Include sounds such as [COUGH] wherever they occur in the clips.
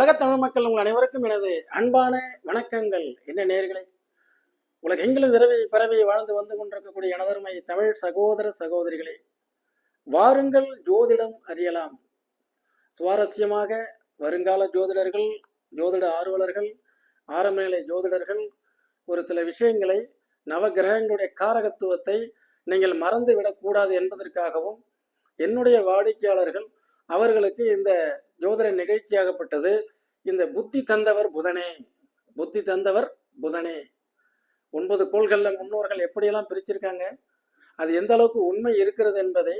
உலகத் தமிழ் மக்கள் உங்கள் அனைவருக்கும் எனது அன்பான வணக்கங்கள். என்ன நேர்களை? உலகெங்கிலும் விரவி பரவி வாழ்ந்து வந்து கொண்டிருக்கக்கூடிய எனதருமை தமிழ் சகோதர சகோதரிகளே வாருங்கள் ஜோதிடம் அறியலாம். சுவாரஸ்யமாக வருங்கால ஜோதிடர்கள் ஜோதிட ஆர்வலர்கள் ஆரம்ப நிலை ஜோதிடர்கள் ஒரு சில விஷயங்களை நவகிரகங்களுடைய காரகத்துவத்தை நீங்கள் மறந்து விடக்கூடாது என்பதற்காகவும் என்னுடைய வாடிக்கையாளர்கள் அவர்களுக்கு இந்த ஜோதிட நிகழ்ச்சியாகப்பட்டது. இந்த புத்தி தந்தவர் புதனே. புத்தி தந்தவர் புதனே. ஒன்பது கோள்களில் முன்னோர்கள் எப்படியெல்லாம் பிரிச்சிருக்காங்க? அது எந்த அளவுக்கு உண்மை இருக்கிறது என்பதை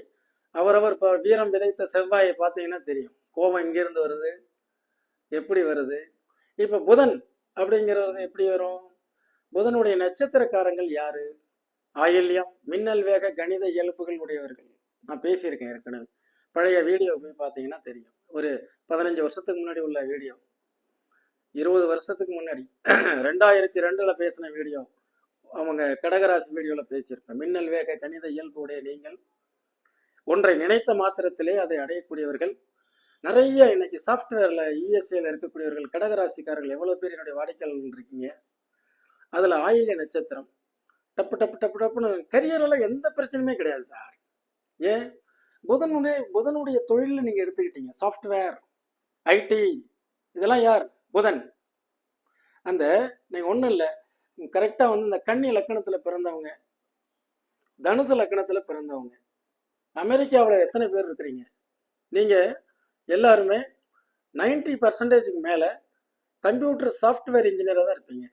அவரவர் இப்போ வீரம் விதைத்த செவ்வாயை பார்த்தீங்கன்னா தெரியும். கோபம் எங்கிருந்து வருது? எப்படி வருது? இப்போ புதன் அப்படிங்கிறது எப்படி வரும்? புதனுடைய நட்சத்திரக்காரங்கள் யாரு? ஆயில்யம் மின்னல் வேக கணித இயல்புகள் உடையவர்கள். நான் பேசியிருக்கேன் ஏற்கனவே. பழைய வீடியோ போய் பார்த்தீங்கன்னா தெரியும். ஒரு பதினஞ்சு வருஷத்துக்கு முன்னாடி உள்ள வீடியோ. இருபது வருஷத்துக்கு முன்னாடி. [CLEARS THROAT] ரெண்டாயிரத்தி ரெண்டுல பேசின வீடியோ. அவங்க கடகராசி வீடியோவில் பேசியிருப்பேன். மின்னல் வேக கணித இயல்பு உடைய நீங்கள். ஒன்றை நினைத்த மாத்திரத்திலே அதை அடையக்கூடியவர்கள். நிறைய இன்னைக்கு சாஃப்ட்வேரில் இஎஸ்ஐயில் இருக்கக்கூடியவர்கள் கடகராசிக்காரர்கள் எவ்வளோ பேர் என்னுடைய வாடிக்கையாளர்கள் இருக்கீங்க? அதில் ஆயில்ய நட்சத்திரம். டப்பு டப்பு டப்பு டப்புன்னு கரியரெல்லாம் எந்த பிரச்சனையுமே கிடையாது சார். ஏன்? புதனுடைய புதனுடைய தொழிலில் நீங்க எடுத்துக்கிட்டீங்க. சாஃப்ட்வேர் ஐடி இதெல்லாம் யார்? புதன். அந்த நீங்க ஒன்றும் இல்லை. கரெக்டாக வந்து இந்த கன்னி லக்கணத்தில் பிறந்தவங்க தனுசு லக்கணத்தில் பிறந்தவங்க அமெரிக்காவில் எத்தனை பேர் இருக்கிறீங்க? நீங்கள் எல்லாருமே நைன்டி பர்சன்டேஜுக்கு மேலே கம்ப்யூட்டர் சாஃப்ட்வேர் இன்ஜினியராக தான் இருப்பீங்க.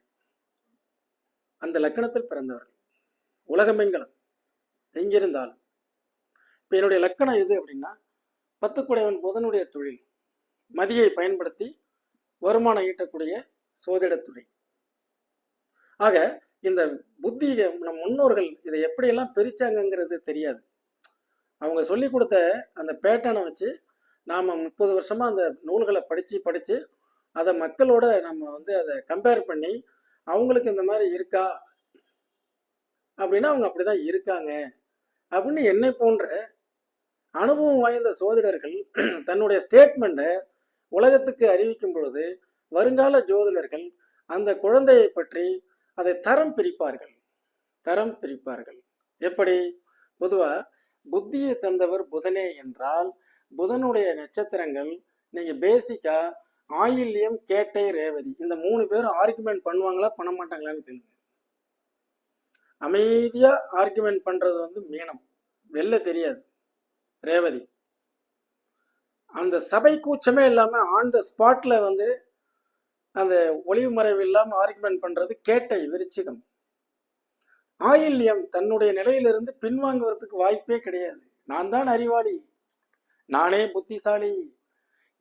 அந்த லக்கணத்தில் பிறந்தவர்கள். உலகமெங்கலம் எங்கிருந்தாலும். இப்போ என்னுடைய லக்கணம் எது அப்படின்னா பத்துக்குடையவன் புதனுடைய தொழில். மதியை பயன்படுத்தி வருமானம் ஈட்டக்கூடிய சோதிட தொழில். ஆக இந்த புத்தி நம் முன்னோர்கள் இதை எப்படியெல்லாம் பிரிச்சாங்கங்கிறது தெரியாது. அவங்க சொல்லி கொடுத்த அந்த பேட்டனை வச்சு நாம் முப்பது வருஷமாக அந்த நூல்களை படித்து படித்து அதை மக்களோட நம்ம வந்து அதை கம்பேர் பண்ணி அவங்களுக்கு இந்த மாதிரி இருக்கா? அப்படின்னா அவங்க அப்படிதான் இருக்காங்க. அப்படின்னு என்னை போன்ற அனுபவம் வாய்ந்த சோதிடர்கள் [CLEARS THROAT] தன்னுடைய ஸ்டேட்மெண்ட்டை உலகத்துக்கு அறிவிக்கும் பொழுது வருங்கால ஜோதிடர்கள் அந்த குழந்தையை பற்றி அதை தரம் பிரிப்பார்கள். தரம் பிரிப்பார்கள். எப்படி? பொதுவாக புத்தியை தந்தவர் புதனே என்றால் புதனுடைய நட்சத்திரங்கள் நீங்கள் பேசிக்காக ஆயில்யம் கேட்டை ரேவதி இந்த மூணு பேரும் ஆர்குமெண்ட் பண்ணுவாங்களா பண்ண மாட்டாங்களான்னு கேளுங்க. அமைதியாக ஆர்குமெண்ட் பண்ணுறது வந்து மீனம். வெளில தெரியாது. ரேவதி. அந்த சபை கூச்சமே இல்லாம ஆன் த ஸ்பாட்ல வந்து அந்த ஒளிவு மறைவு இல்லாம ஆர்குமெண்ட் பண்றது கேட்டை விருச்சிகம். ஆயில்யம் தன்னுடைய நிலையிலிருந்து பின்வாங்குவதற்கு வாய்ப்பே கிடையாது. நான் தான் அறிவாளி. நானே புத்திசாலி.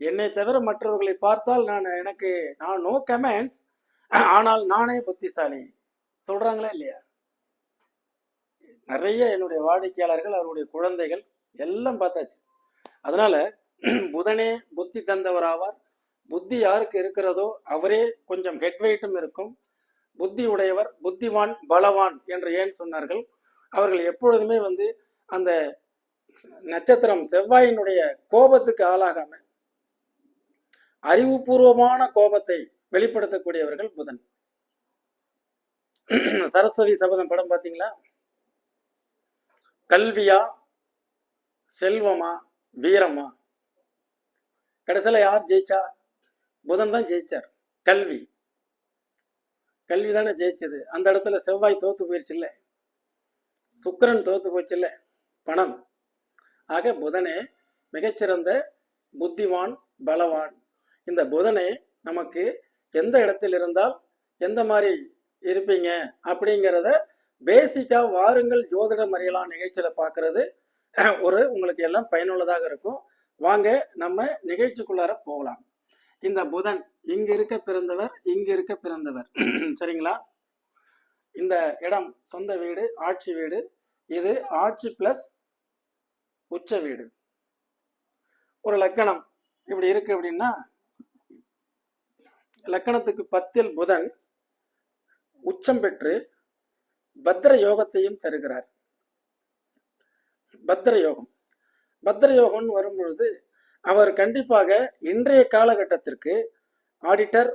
என்னை தவிர மற்றவர்களை பார்த்தால் நான் எனக்கு நான் நோ கமெண்ட்ஸ் ஆனால் நானே புத்திசாலி. சொல்றாங்களா இல்லையா? நிறைய என்னுடைய வாடிக்கையாளர்கள் அவருடைய குழந்தைகள் எல்லாம் பார்த்தாச்சு. அதனால புதனே புத்தி தந்தவர் ஆவார் புத்தி யாருக்கு இருக்கிறதோ அவரே கொஞ்சம் ஹெட் வெயிட்டும் இருக்கும். புத்தி உடையவர் புத்திவான் பலவான் என்று ஏன் சொன்னார்கள்? அவர்கள் எப்பொழுதுமே வந்து அந்த நட்சத்திரம் செவ்வாயினுடைய கோபத்துக்கு ஆளாகாம அறிவுபூர்வமான கோபத்தை வெளிப்படுத்தக்கூடியவர்கள் புதன். சரஸ்வதி சபதம் படம் பார்த்தீங்களா? கல்வியா செல்வமா வீரமா? கடைசியில் யார் ஜெயிச்சா? புதன் தான் ஜெயிச்சார். கல்வி. கல்வி தானே ஜெயிச்சது. அந்த இடத்துல செவ்வாய் தோத்து போயிடுச்சுல்ல சுக்கரன் தோத்து போச்சுல்ல பணம். ஆக புதனே மிகச்சிறந்த புத்திவான் பலவான். இந்த புதனை நமக்கு எந்த இடத்தில் இருந்தால் எந்த மாதிரி இருப்பீங்க அப்படிங்கிறத பேசிக்காக வாருங்கள் ஜோதிடம் அறியலாம் நிகழ்ச்சியில் பார்க்கறது [COUGHS] ஒரு உங்களுக்கு எல்லாம் பயனுள்ளதாக இருக்கும். வாங்க நம்ம நிகழ்ச்சிக்குள்ளார போகலாம். இந்த புதன் இங்க இருக்க பிறந்தவர் இங்க இருக்க பிறந்தவர். [COUGHS] சரிங்களா? இந்த இடம் சொந்த வீடு ஆட்சி வீடு. இது ஆட்சி பிளஸ் உச்ச வீடு. ஒரு லக்கணம் இப்படி இருக்கு அப்படின்னா லக்கணத்துக்கு பத்தில் புதன் உச்சம் பெற்று பத்திர யோகத்தையும் தருகிறார். பத்திர யோகம் பத்திர யோகம்னு வரும்பொழுது அவர் கண்டிப்பாக இன்றைய காலகட்டத்திற்கு ஆடிட்டர்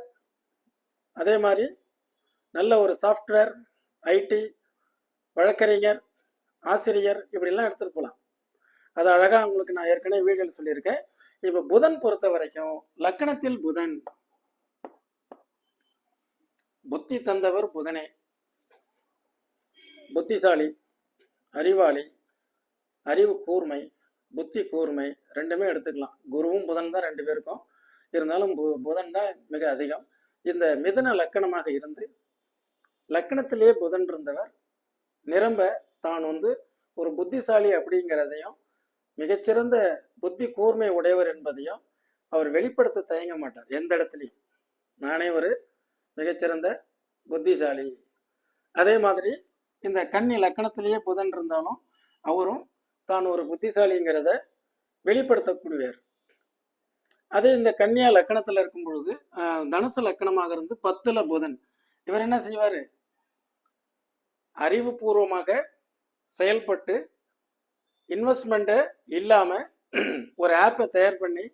அதே மாதிரி நல்ல ஒரு சாஃப்ட்வேர் ஐடி வழக்கறிஞர் ஆசிரியர் இப்படிலாம் எடுத்துகிட்டு போகலாம் அது அழகாக உங்களுக்கு நான் ஏற்கனவே வீடியோவில் சொல்லியிருக்கேன். இப்போ புதன் பொறுத்த வரைக்கும் லக்கணத்தில் புதன். புத்தி தந்தவர் புதனே. புத்திசாலி அறிவாளி அறிவு கூர்மை புத்தி கூர்மை ரெண்டுமே எடுத்துக்கலாம். குருவும் புதன் தான் ரெண்டு பேருக்கும். இருந்தாலும் பு புதன் தான் மிக அதிகம். இந்த மிதன லக்கணமாக இருந்து லக்கணத்திலேயே புதன் இருந்தவர் நிரம்ப தான் வந்து ஒரு புத்திசாலி அப்படிங்கிறதையும் மிகச்சிறந்த புத்தி கூர்மை உடையவர் என்பதையும் அவர் வெளிப்படுத்த தயங்க மாட்டார். எந்த இடத்துலையும். நானே ஒரு மிகச்சிறந்த புத்திசாலி. அதே மாதிரி இந்த கன்னி லக்கணத்திலேயே புதன் இருந்தாலும் அவரும் தான் ஒரு புத்திசாலிங்கிறத வெளிப்படுத்தக்கூடியவர். அதே இந்த கன்னியா லக்கணத்தில் இருக்கும் பொழுது தனுசு லக்கணமாக இருந்து பத்துல புதன். இவர் என்ன செய்வார்? அறிவுபூர்வமாக செயல்பட்டு இன்வெஸ்ட்மெண்ட்டு இல்லாமல் ஒரு ஆப்பை தயார் பண்ணி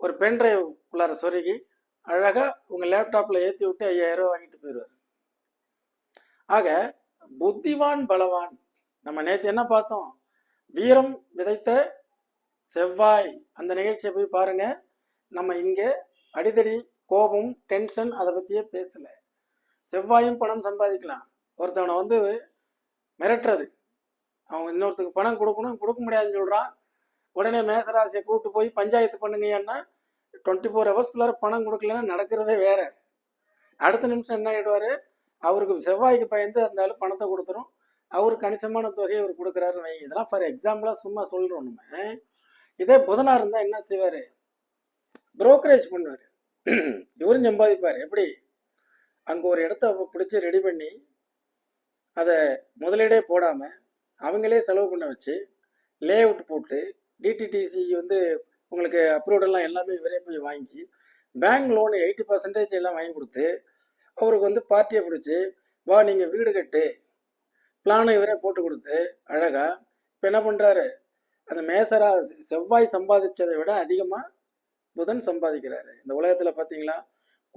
ஒரு பென்ட்ரைவ் உள்ளார சொருகி அழகாக உங்கள் லேப்டாப்பில் ஏற்றி விட்டு ஐயாயிரம் ரூபா வாங்கிட்டு போயிடுவார் ஆக புத்திவான் பலவான் நம்ம நேற்று என்ன பார்த்தோம்? வீரம் விதைத்த செவ்வாய். அந்த நிகழ்ச்சியை போய் பாருங்க. நம்ம இங்கே அடிதடி கோபம் டென்ஷன் அதை பற்றியே பேசலை. செவ்வாயும் பணம் சம்பாதிக்கலாம். ஒருத்தவனை வந்து மிரட்டுறது. அவங்க இன்னொருத்துக்கு பணம் கொடுக்கணும் கொடுக்க முடியாதுன்னு சொல்கிறான் உடனே மேசராசியை கூப்பிட்டு போய் பஞ்சாயத்து பண்ணுங்கன்னா டுவெண்ட்டி ஃபோர் ஹவர்ஸ்க்குள்ளார பணம் கொடுக்கலன்னா நடக்கிறதே வேற. அடுத்த நிமிஷம் என்ன ஆகிடுவார் அவருக்கு செவ்வாய்க்கு பயந்து அந்த பணத்தை கொடுத்துரும். அவர் கணிசமான தொகையை அவர் கொடுக்குறாருன்னு வைங்க. இதெல்லாம் ஃபார் எக்ஸாம்பிளாக சும்மா சொல்கிறோம் நம்ம. இதே புதனாக இருந்தால் என்ன செய்வார்? புரோக்கரேஜ் பண்ணுவார். இவரும் சம்பாதிப்பார். எப்படி? அங்கே ஒரு இடத்த பிடிச்சி ரெடி பண்ணி அதை முதலீடே போடாமல் அவங்களே செலவு பண்ண வச்சு லே அவுட் போட்டு டிடிடிசி வந்து உங்களுக்கு அப்ரூவடெல்லாம் எல்லாமே இவரே போய் வாங்கி பேங்க் லோனு எயிட்டி பர்சன்டேஜ் எல்லாம் வாங்கி கொடுத்து அவருக்கு வந்து பார்ட்டியை பிடிச்சி வா நீங்கள் வீடு கட்டு பிளானை இவரே போட்டு கொடுத்து அழகா இப்போ என்ன பண்ணுறாரு அந்த மேசரா செவ்வாய் சம்பாதிச்சதை விட அதிகமாக புதன் சம்பாதிக்கிறாரு. இந்த உலகத்தில் பார்த்தீங்களா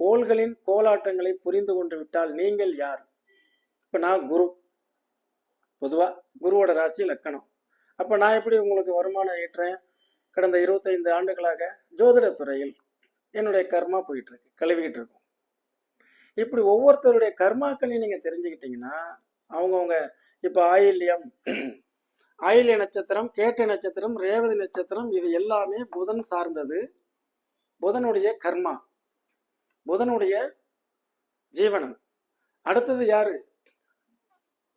கோள்களின் கோலாட்டங்களை புரிந்து கொண்டு விட்டால் நீங்கள் யார்? இப்போ நான் குரு. பொதுவாக குருவோட ராசி லக்கணம். அப்போ நான் எப்படி உங்களுக்கு வருமானம் ஈட்டுறேன்? கடந்த இருபத்தைந்து ஆண்டுகளாக ஜோதிட துறையில் என்னுடைய கர்மா போயிட்டுருக்கு கழுவிக்கிட்டு இருக்கும். இப்படி ஒவ்வொருத்தருடைய கர்மாக்களையும் நீங்கள் தெரிஞ்சுக்கிட்டீங்கன்னா அவங்கவுங்க இப்போ ஆயில்யம் ஆயில்ய நட்சத்திரம் கேட்டை நட்சத்திரம் ரேவதி நட்சத்திரம் இது எல்லாமே புதன் சார்ந்தது. புதனுடைய கர்மா புதனுடைய ஜீவனம். அடுத்தது யாரு?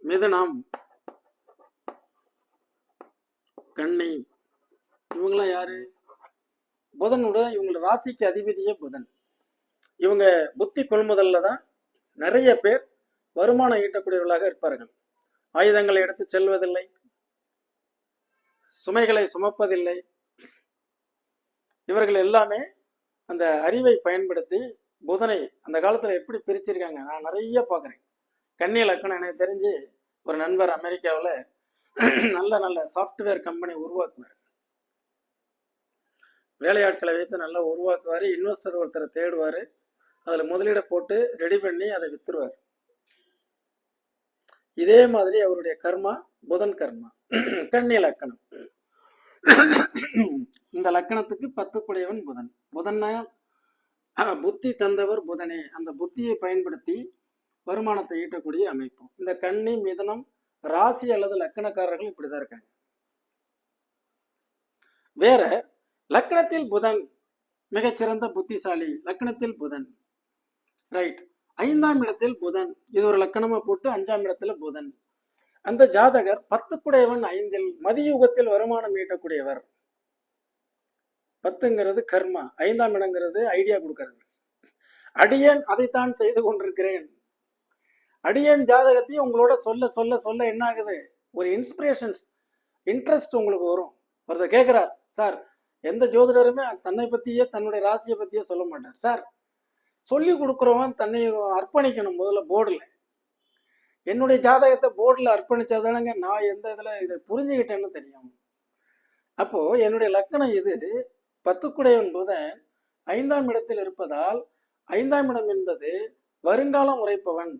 மிதுனம். கண்ணி இவங்களாம் யாரு? புதனோட இவங்களை ராசிக்கு அதிபதியே புதன். இவங்க புத்தி கொள்முதல்ல தான் நிறைய பேர் வருமானம் ஈட்டக்கூடியவர்களாக இருப்பார்கள். ஆயுதங்களை எடுத்து செல்வதில்லை. சுமைகளை சுமப்பதில்லை. இவர்கள் எல்லாமே அந்த அறிவை பயன்படுத்தி புதனை அந்த காலத்தில் எப்படி பிரிச்சிருக்காங்க? நான் நிறைய பார்க்குறேன். கன்னி லக்கணம் எனக்கு தெரிஞ்சு ஒரு நண்பர் அமெரிக்காவில் நல்ல நல்ல சாஃப்ட்வேர் கம்பெனி உருவாக்குவார். வேலையாட்களை வைத்து நல்லா உருவாக்குவார். இன்வெஸ்டர் ஒருத்தரை தேடுவார். அதில் முதலீடை போட்டு ரெடி பண்ணி அதை விற்றுருவார் இதே மாதிரி அவருடைய கர்மா புதன் கர்மா கண்ணி லக்கணம். இந்த லக்கணத்துக்கு பத்துக்குடையவன் புதன். புதன்னா புத்தி தந்தவர் புதனே. அந்த புத்தியை பயன்படுத்தி வருமானத்தை ஈட்டக்கூடிய அமைப்பு. இந்த கண்ணி மிதனம் ராசி அல்லது லக்கணக்காரர்கள் இப்படிதான் இருக்காங்க. வேற லக்கணத்தில் புதன் மிகச்சிறந்த புத்திசாலி. லக்கணத்தில் புதன். ரைட். ஐந்தாம் இடத்தில் புதன். இது ஒரு லக்கணமா போட்டு அஞ்சாம் இடத்துல புதன். அந்த ஜாதகர் பத்துக்குடையவன் ஐந்தில் மதியுகத்தில் வருமானம் ஈட்டக்கூடியவர். பத்துங்கிறது கர்மா. ஐந்தாம் இடங்கிறது ஐடியா கொடுக்கறது. அடியேன் அதைத்தான் செய்து கொண்டிருக்கிறேன். அடியேன் ஜாதகத்தையும் உங்களோட சொல்ல சொல்ல சொல்ல என்ன ஆகுது ஒரு இன்ஸ்பிரேஷன்ஸ் இன்ட்ரெஸ்ட் உங்களுக்கு வரும். ஒருத்தர் கேட்குறார் சார் எந்த ஜோதிடருமே தன்னை பற்றியே தன்னுடைய ராசியை பற்றியே சொல்ல மாட்டார். சார் சொல்லி கொடுக்குறவன் தன்னை அர்ப்பணிக்கணும் முதல்ல போர்டில் என்னுடைய ஜாதகத்தை போர்டில் அர்ப்பணிச்சாதானங்க நான் எந்த இதில் இதை புரிஞ்சுக்கிட்டேன்னு தெரியும். அப்போது என்னுடைய லக்கணம் இது. பத்துக்குடையவன் புதன் ஐந்தாம் இடத்தில் இருப்பதால் ஐந்தாம் இடம் என்பது வருங்காலம் உரைப்பவன்.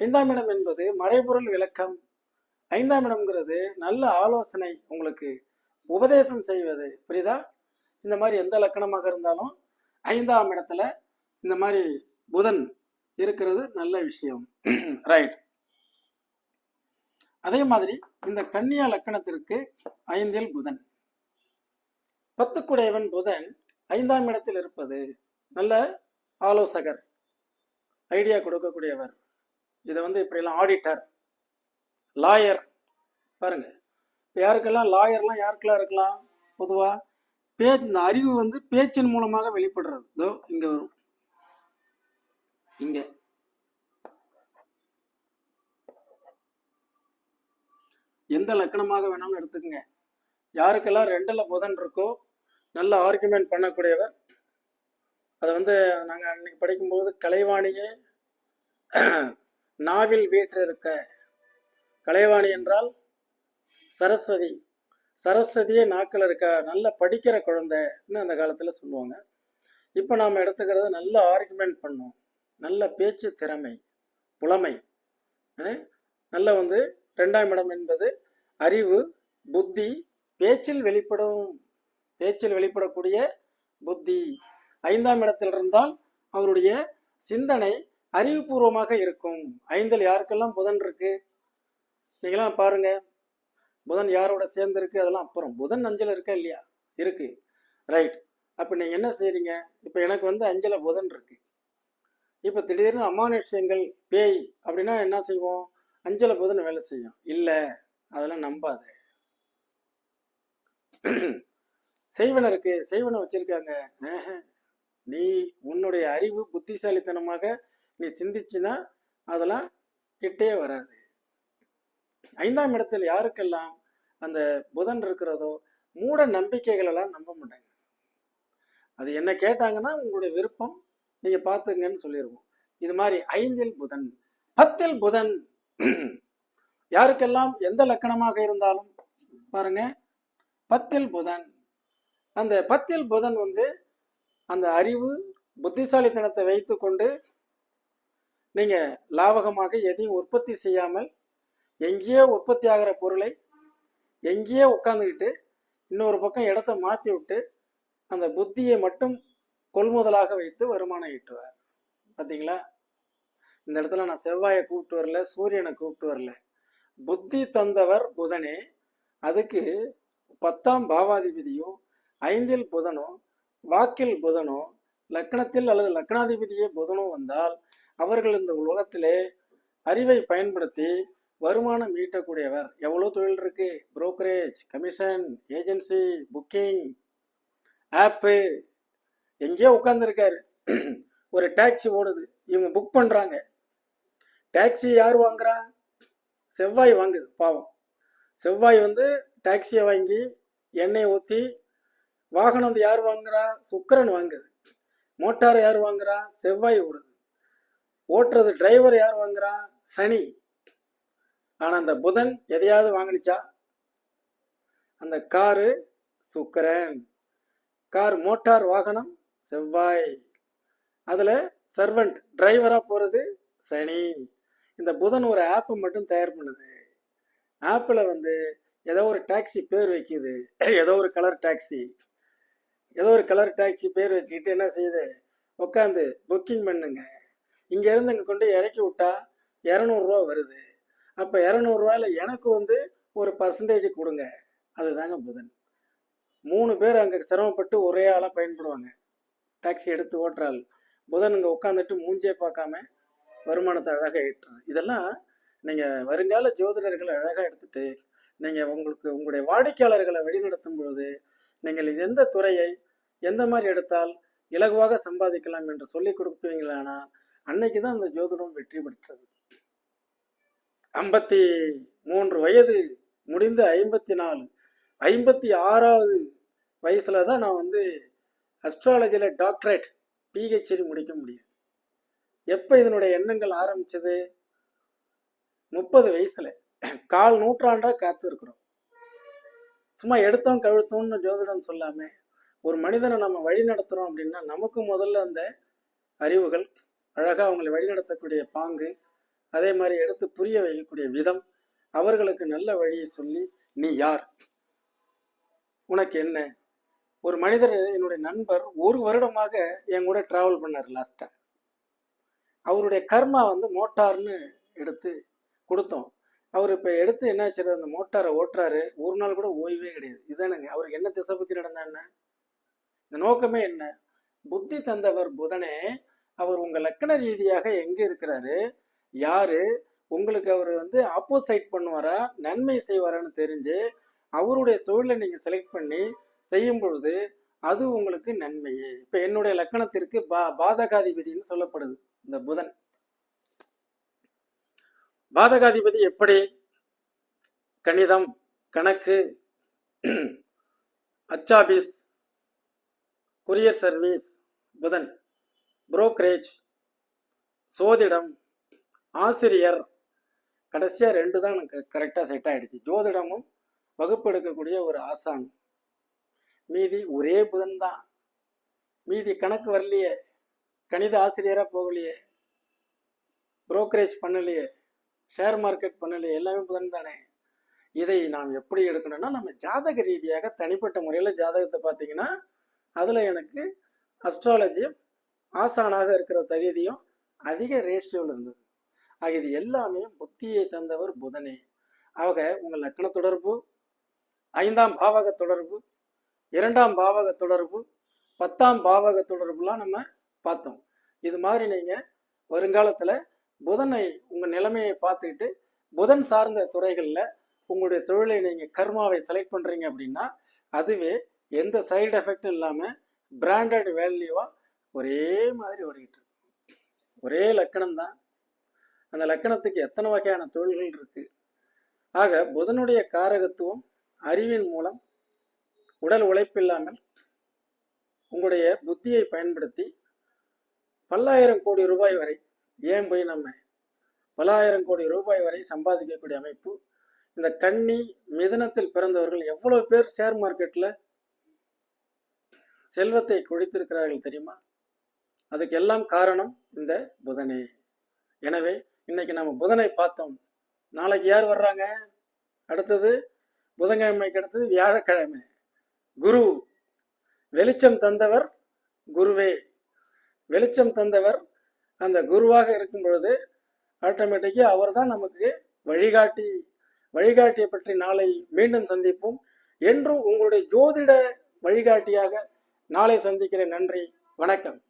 ஐந்தாம் இடம் என்பது மறைபொருள் விளக்கம். ஐந்தாம் இடம்ங்கிறது நல்ல ஆலோசனை உங்களுக்கு உபதேசம் செய்வது. புரியுதா? இந்த மாதிரி எந்த லக்கணமாக இருந்தாலும் ஐந்தாம் இடத்துல இந்த மாதிரி புதன் இருக்கிறது நல்ல விஷயம். ரைட் அதே மாதிரி இந்த கன்னியா லக்கணத்திற்கு ஐந்தில் புதன். பத்துக்குடையவன் புதன் ஐந்தாம் இடத்தில் இருப்பது நல்ல ஆலோசகர் ஐடியா கொடுக்கக்கூடியவர். இதை வந்து இப்படியெல்லாம் ஆடிட்டர் லாயர் பாருங்க. இப்போ யாருக்கெல்லாம் லாயர்லாம் யாருக்கெல்லாம் இருக்கலாம்? பொதுவாக பே இந்த அறிவு வந்து பேச்சின் மூலமாக வெளிப்படுறது. இதோ இங்க வரும். இங்க. எந்த லக்கணமாக வேணாலும் எடுத்துக்கங்க. யாருக்கெல்லாம் ரெண்டுல புதன் இருக்கோ நல்ல ஆர்குமெண்ட் பண்ணக்கூடியவர் அதை வந்து நாங்கள் அன்னைக்கு படிக்கும்போது கலைவாணியே [CLEARS THROAT] நாவில் வீற்றிருக்க. கலைவாணி என்றால் சரஸ்வதி. சரஸ்வதியே நாக்கில் இருக்கா நல்லா படிக்கிற குழந்தைன்னு அந்த காலத்தில் சொல்லுவாங்க. இப்போ நாம் எடுத்துக்கிறது நல்ல ஆர்குமெண்ட் பண்ணும். நல்ல பேச்சு திறமை புலமை. நல்ல வந்து ரெண்டாம் இடம் என்பது அறிவு புத்தி பேச்சில் வெளிப்படும் பேச்சில் வெளிப்படக்கூடிய புத்தி. ஐந்தாம் இடத்தில் இருந்தால் அவருடைய சிந்தனை அறிவுபூர்வமாக இருக்கும். ஐந்தில் யாருக்கெல்லாம் புதன் இருக்கு? நீங்களாம் பாருங்கள் புதன் யாரோட சேர்ந்து இருக்கு? அதெல்லாம் அப்புறம். புதன் அஞ்சல் இருக்கா இல்லையா? இருக்கு. ரைட் அப்போ நீங்கள் என்ன செய்றீங்க? இப்போ எனக்கு வந்து அஞ்சல புதன் இருக்கு. இப்போ திடீர்னு அமானுஷ்யங்கள் பேய் அப்படின்னா என்ன செய்வோம்? அஞ்சல புதன் வேலை செய்யும். இல்லை. அதெல்லாம் நம்பாத. செய்வன இருக்கு. செய்வனை வச்சிருக்காங்க. நீ உன்னுடைய அறிவு புத்திசாலித்தனமாக நீ சிந்திச்சுன்னா அதெல்லாம் கிட்டே வராது. ஐந்தாம் இடத்தில் யாருக்கெல்லாம் அந்த புதன் இருக்கிறதோ மூட நம்பிக்கைகள் எல்லாம் நம்ப மாட்டாங்க. அது என்ன கேட்டாங்கன்னா உங்களுடைய விருப்பம் நீங்க பார்த்துங்கன்னு சொல்லிடுவோம் இது மாதிரி ஐந்தில் புதன். பத்தில் புதன். யாருக்கெல்லாம் எந்த லக்கணமாக இருந்தாலும் பாருங்க. பத்தில் புதன். அந்த பத்தில் புதன் வந்து அந்த அறிவு புத்திசாலித்தனத்தை வைத்துக்கொண்டு நீங்க லாவகமாக எதையும் உற்பத்தி செய்யாமல் எங்கேயோ உற்பத்தி ஆகிற பொருளை எங்கேயோ உட்காந்துக்கிட்டு இன்னொரு பக்கம் இடத்த மாற்றி விட்டு அந்த புத்தியை மட்டும் கொள்முதலாக வைத்து வருமானம் ஈட்டுவார். பார்த்தீங்களா இந்த இடத்துல நான் செவ்வாயை கூப்பிட்டு வரல சூரியனை கூப்பிட்டு வரல. புத்தி தந்தவர் புதனே. அதுக்கு பத்தாம் பாவாதிபதியோ ஐந்தில் புதனோ வாக்கில் புதனோ லக்னத்தில் அல்லது லக்னாதிபதியே புதனோ வந்தால் அவர்கள் இந்த உலகத்திலே அறிவை பயன்படுத்தி வருமானம் ஈட்டக்கூடியவர். எவ்வளோ தொழில் இருக்கு? Brokerage commission agency booking app எங்கேயோ உட்காந்துருக்காரு ஒரு டாக்ஸி ஓடுது. இவங்க புக் பண்ணுறாங்க டாக்ஸி யார் வாங்குறா? செவ்வாய் வாங்குது பாவம். செவ்வாய் வந்து டாக்ஸியை வாங்கி எண்ணெய் ஊற்றி வாகனம் வந்து யார் வாங்குறா? சுக்கரன் வாங்குது. மோட்டார் யார் வாங்குறா? செவ்வாய் ஓடுது. ஓட்டுறது டிரைவர் யார் வாங்குறா? சனி. ஆனா அந்த புதன் எதையாவது வாங்கிடுச்சா? அந்த காரு சுக்கரன். கார் மோட்டார் வாகனம் செவ்வாய். அதுல சர்வெண்ட் டிரைவரா போறது சனி. இந்த புதன் ஒரு ஆப்பு மட்டும் தயார் பண்ணுது. ஆப்பில் வந்து ஏதோ ஒரு டாக்ஸி பேர் வைக்குது. ஏதோ ஒரு கலர் டாக்ஸி ஏதோ ஒரு கலர் டாக்ஸி பேர் வச்சுக்கிட்டு என்ன செய்யுது? உட்காந்து புக்கிங் பண்ணுங்க. இங்கேருந்து இங்கே கொண்டு இறக்கி விட்டா இரநூறுவா வருது. அப்போ இரநூறுவாயில் எனக்கு வந்து ஒரு பர்சன்டேஜ் கொடுங்க. அதுதாங்க புதன். மூணு பேர் அங்கே சிரமப்பட்டு ஒரே ஆளாக பயன்படுவாங்க. டாக்ஸி எடுத்து ஓட்டுறாள். புதன் இங்கே உட்காந்துட்டு மூஞ்சே பார்க்காம வருமானத்தை அழகாக ஈட்டுறது இதெல்லாம் நீங்கள் வருங்கால ஜோதிடர்களை அழகாக எடுத்துட்டு நீங்கள் உங்களுக்கு உங்களுடைய வாடிக்கையாளர்களை வழிநடத்தும் பொழுது நீங்கள் எந்த துறையை எந்த மாதிரி எடுத்தால் இலகுவாக சம்பாதிக்கலாம் என்று சொல்லி கொடுப்பீங்களானா அன்னைக்கு தான் அந்த ஜோதிடம் வெற்றி பெற்றது. ஐம்பத்தி மூன்று வயது முடிந்து ஐம்பத்தி நாலு. ஐம்பத்தி ஆறாவது வயசுல தான் நான் வந்து அஸ்ட்ராலஜியில் டாக்டரேட் பிஹெச்டி முடிக்க முடியுது. எப்போ இதனுடைய எண்ணங்கள் ஆரம்பித்தது முப்பது வயசுல. கால் நூற்றாண்டாக காத்திருக்கிறோம். சும்மா எடுத்தோம் கழுத்தோம்னு ஜோதிடம் சொல்லாம ஒரு மனிதனை நம்ம வழி நடத்துகிறோம் அப்படின்னா நமக்கு முதல்ல அந்த அறிவுகள் அழகாக அவங்களை வழிநடத்தக்கூடிய பாங்கு அதே மாதிரி எடுத்து புரிய வைக்கக்கூடிய விதம் அவர்களுக்கு நல்ல வழியை சொல்லி நீ யார்? உனக்கு என்ன? ஒரு மனிதர் என்னுடைய நண்பர் ஒரு வருடமாக என் கூட டிராவல் பண்ணார் லாஸ்டா அவருடைய கர்மா வந்து மோட்டார்னு எடுத்து கொடுத்தோம். அவர் இப்போ எடுத்து என்ன என்னாச்சு அந்த மோட்டாரை ஓட்டுறாரு. ஒரு நாள் கூட ஓய்வே கிடையாது. இதானுங்க அவருக்கு என்ன திசை பற்றி நடந்தா என்ன? இந்த நோக்கமே என்ன? புத்தி தந்தவர் புதனே அவர் உங்கள் லக்கண ரீதியாக எங்கே இருக்கிறாரு? யாரு? உங்களுக்கு அவர் வந்து ஆப்போசைட் பண்ணுவாரா? நன்மை செய்வாரான்னு தெரிஞ்சு அவருடைய தொழிலை நீங்க செலக்ட் பண்ணி செய்யும் பொழுது அது உங்களுக்கு நன்மையே. இப்ப என்னுடைய லக்கணத்திற்கு பா பாதகாதிபதினு சொல்லப்படுது இந்த புதன். பாதகாதிபதி எப்படி? கணிதம் கணக்கு அச்சாபீஸ் கொரியர் சர்வீஸ் புதன். புரோக்கரேஜ் சோதிடம் ஆசிரியர். கடைசியா ரெண்டு தான் எனக்கு கரெக்டாக செட் ஆயிடுச்சு. ஜோதிடமும் வகுப்பு எடுக்கக்கூடிய ஒரு ஆசான். மீதி ஒரே புதன் தான். மீதி கணக்கு வரலையே. கணித ஆசிரியராக போகலையே. புரோக்கரேஜ் பண்ணலையே. ஷேர் மார்க்கெட் பண்ணலையே. எல்லாமே புதன் தானே. இதை நாம் எப்படி எடுக்கணும்னா நம்ம ஜாதக ரீதியாக தனிப்பட்ட முறையில் ஜாதகத்தை பார்த்தீங்கன்னா அதில் எனக்கு அஸ்ட்ராலஜி ஆசானாக இருக்கிற தகுதியும் அதிக ரேஷியோவில் இருந்தது. ஆக இது எல்லாமே புத்தியை தந்தவர் புதனே. ஆக உங்கள் லக்கண தொடர்பு ஐந்தாம் பாவக தொடர்பு இரண்டாம் பாவக தொடர்பு பத்தாம் பாவக தொடர்புலாம் நம்ம பார்த்தோம். இது மாதிரி நீங்கள் வருங்காலத்தில் புதனை உங்கள் நிலைமையை பார்த்துக்கிட்டு புதன் சார்ந்த துறைகளில் உங்களுடைய தொழிலை நீங்கள் கர்மாவை செலக்ட் பண்ணுறீங்க அப்படின்னா அதுவே எந்த சைடு எஃபெக்டும் இல்லாமல் பிராண்டட் வேல்யூவாக ஒரே மாதிரி ஓடிக்கிட்டு இருக்கும் ஒரே லக்கணம் தான் அந்த லக்கணத்துக்கு எத்தனை வகையான தொழில்கள் இருக்கு? ஆக புதனுடைய காரகத்துவம் அறிவின் மூலம் உடல் உழைப்பில்லாமல் உங்களுடைய புத்தியை பயன்படுத்தி பல்லாயிரம் கோடி ரூபாய் வரை ஏன் போய் நம்ம பல்லாயிரம் கோடி ரூபாய் வரை சம்பாதிக்கக்கூடிய அமைப்பு இந்த கன்னி மிதனத்தில் பிறந்தவர்கள் எவ்வளவு பேர் ஷேர் மார்க்கெட்டில் செல்வத்தை குழித்திருக்கிறார்கள் தெரியுமா? அதுக்கெல்லாம் காரணம் இந்த புதனே. எனவே இன்னைக்கு நம்ம புதனை பார்த்தோம். நாளைக்கு யார் வர்றாங்க? அடுத்தது புதன்கிழமைக்கு அடுத்தது வியாழக்கிழமை. குரு வெளிச்சம் தந்தவர் குருவே. வெளிச்சம் தந்தவர் அந்த குருவாக இருக்கும் பொழுது ஆட்டோமேட்டிக்காக அவர் தான் நமக்கு வழிகாட்டி. வழிகாட்டியை பற்றி நாளை மீண்டும் சந்திப்போம். என்றும் உங்களுடைய ஜோதிட வழிகாட்டியாக நாளை சந்திக்கிறேன். நன்றி. வணக்கம்.